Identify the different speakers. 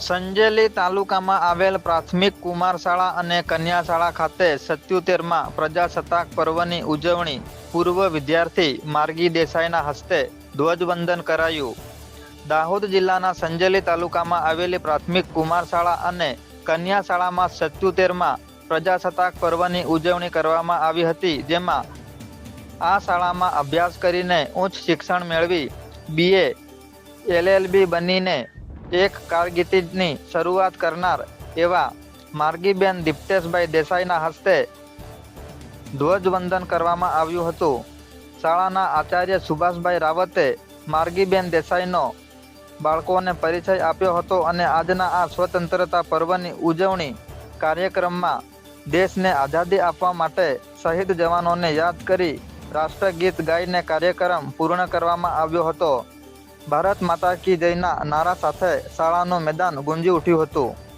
Speaker 1: સંજેલી તાલુકામાં આવેલ પ્રાથમિક કુમાર શાળા અને કન્યા શાળા ખાતે સત્યોતેરમાં પ્રજાસત્તાક પર્વની ઉજવણી પૂર્વ વિદ્યાર્થી માર્ગી દેસાઈના હસ્તે ધ્વજવંદન કરાયું. દાહોદ જિલ્લાના સંજેલી તાલુકામાં આવેલી પ્રાથમિક કુમાર શાળા અને કન્યા શાળામાં સત્યોતેરમાં પ્રજાસત્તાક પર્વની ઉજવણી કરવામાં આવી હતી, જેમાં આ શાળામાં અભ્યાસ કરીને ઉચ્ચ શિક્ષણ મેળવી બીએ એલએલબી બનીને એક કારકિર્દીની શરૂઆત કરનાર એવા માર્ગીબેન દીપ્તેશભાઈ દેસાઈના હસ્તે ધ્વજવંદન કરવામાં આવ્યું હતું. શાળાના આચાર્ય સુભાષભાઈ રાવતે માર્ગીબેન દેસાઈનો બાળકોને પરિચય આપ્યો હતો અને આજના આ સ્વતંત્રતા પર્વની ઉજવણી કાર્યક્રમમાં દેશને આઝાદી આપવા માટે શહીદ જવાનોને યાદ કરી રાષ્ટ્રગીત ગાઈને કાર્યક્રમ પૂર્ણ કરવામાં આવ્યો હતો. ભારત માતા કી જયના નારા સાથે શાળાનું મેદાન ગુંજી ઉઠ્યું હતું.